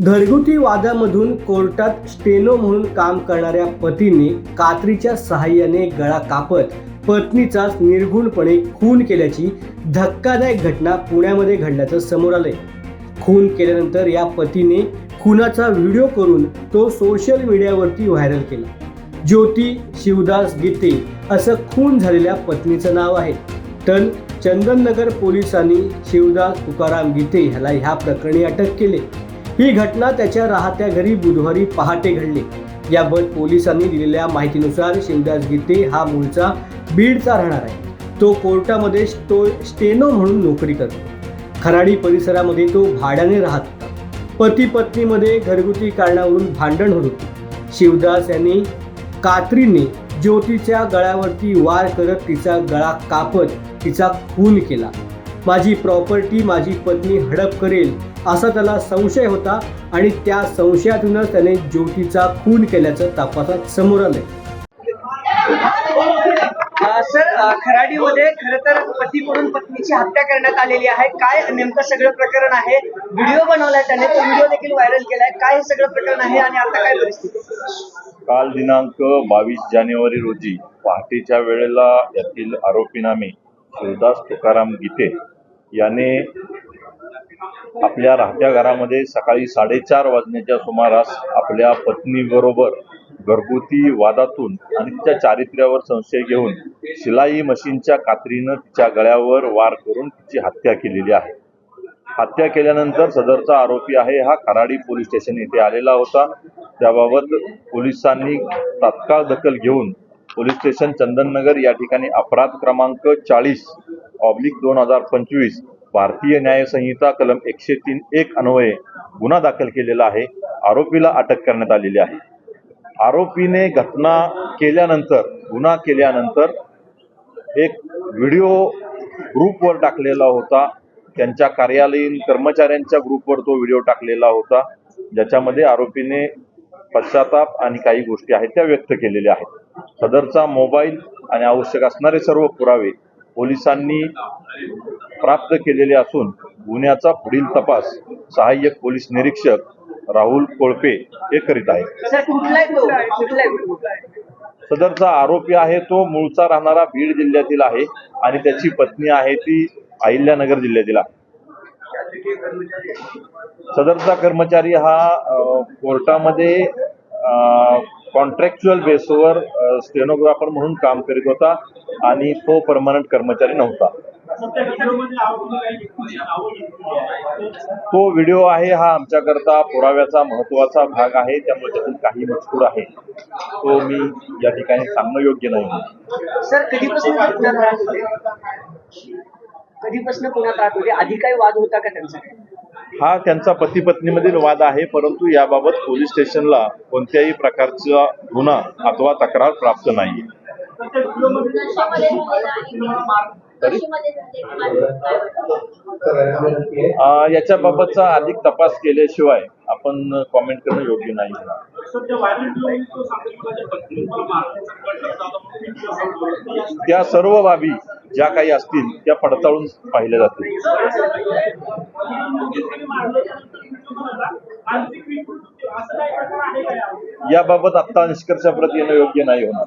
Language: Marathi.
घरगुती वादामधून कोर्टात स्टेनो म्हणून काम करणाऱ्या पतीने कात्रीच्या सहाय्याने गळा कापत पत्नीचाच निर्घुणपणे खून केल्याची धक्कादायक घटना पुण्यामध्ये घडल्याचं समोर आलंय. खून केल्यानंतर या पतीने खुनाचा व्हिडिओ करून तो सोशल मीडियावरती व्हायरल केला. ज्योती शिवदास गीते असं खून झालेल्या पत्नीचं नाव आहे. तर चंदननगर पोलिसांनी शिवदास तुकाराम गीते ह्याला ह्या प्रकरणी अटक केली. ही घटना त्याच्या राहत्या घरी बुधवारी पहाटे घडली. याबाबत पोलिसांनी दिलेल्या माहितीनुसार शिवदास गीते हा मूळचा बीडचा राहणार आहे. तो कोर्टामध्ये स्टो स्टेनो म्हणून नोकरी करतो. खराडी परिसरामध्ये तो भाड्याने राहत होता. पती पत्नीमध्ये घरगुती कारणावरून भांडण होत होते. शिवदास यांनी कात्रीने ज्योतीच्या गळ्यावरती वार करत तिचा गळा कापत तिचा खून केला. माझी प्रॉपर्टी माझी पत्नी हडप करेल असा त्याला संशय होता आणि त्या संशयातूनच त्याने ज्योतीचा खून केल्याचं तपासात समोर आलंय. सर खराडीमध्ये खर तर पतीकडून पत्नीची हत्या करण्यात आलेली आहे. काय नेमकं सगळं प्रकरण आहे? व्हिडिओ बनवलाय त्याने तो व्हिडिओ देखील व्हायरल केलाय. काय हे सगळं प्रकरण आहे आणि आता काय परिस्थिती? काल दिनांक बावीस जानेवारी रोजी पहाटेच्या वेळेला यातील आरोपीनामे शिवदास तुकाराम गीते याने आपल्या राहत्या घरामध्ये सकाळी साडेचार वाजण्याच्या सुमारास आपल्या पत्नीबरोबर घरगुती वादातून आणि तिच्या चारित्र्यावर संशय घेऊन शिलाई मशीनच्या कात्रीनं तिच्या गळ्यावर वार करून तिची हत्या केलेली आहे. हत्या केल्यानंतर सदरचा आरोपी आहे हा खराडी पोलीस स्टेशन येथे आलेला होता. त्याबाबत पोलिसांनी तात्काळ दखल घेऊन पोलीस स्टेशन चंदननगर या ठिकाणी अपराध क्रमांक चाळीस ऑब्लिक दोन हजार पंचवीस भारतीय न्यायसंहिता कलम एकशे तीन एक अन्वये गुन्हा दाखल केलेला आहे. आरोपीला अटक करण्यात आलेली आहे. आरोपीने घटना केल्यानंतर गुन्हा केल्यानंतर एक व्हिडिओ ग्रुपवर टाकलेला होता. त्यांच्या कार्यालयीन कर्मचाऱ्यांच्या ग्रुपवर तो व्हिडिओ टाकलेला होता. ज्याच्यामध्ये आरोपीने पश्चाताप आणि काही गोष्टी आहेत त्या व्यक्त केलेल्या आहेत. सदरचा मोबाईल आणि आवश्यक असणारे सर्व पुरावे पोलिसांनी प्राप्त केलेले असून गुन्ह्याचा पुढील तपास सहाय्यक पोलीस निरीक्षक राहुल कोळपे हे करीत आहेत. तो? सदरचा आरोपी आहे तो मूळचा राहणारा बीड जिल्ह्यातील आहे आणि त्याची पत्नी आहे ती अहिल्यानगर जिल्ह्यातील आहे. सदरचा कर्मचारी हा कोर्टामध्ये कॉन्ट्रॅक्च्युअल बेसवर स्टेनोग्राफर म्हणून काम करीत होता आणि तो परमनंट कर्मचारी नव्हता. तो व्हिडिओ आहे हा आमच्याकरता पुराव्याचा महत्त्वाचा भाग आहे त्यामुळे त्यातून काही मजकूर आहे. तो मी या ठिकाणी सांगणं योग्य नाही सर कधीपासून पुण्यात कधीपासून आधी काही वाद होता का त्यांचा? हा त्यांचा पती पत्नीमधील वाद आहे परंतु याबाबत पोलीस स्टेशनला कोणत्याही प्रकारचा गुन्हा अथवा तक्रार प्राप्त नाही याच्या बाबतचा याच्याबाबतचा अधिक तपास केल्याशिवाय आपण कॉमेंट करणं योग्य नाही. त्या सर्व बाबी ज्या काही असतील त्या पडताळून पाहिल्या जातील. याबाबत आत्ता निष्कर्षाप्रत येणं योग्य नाही होणार.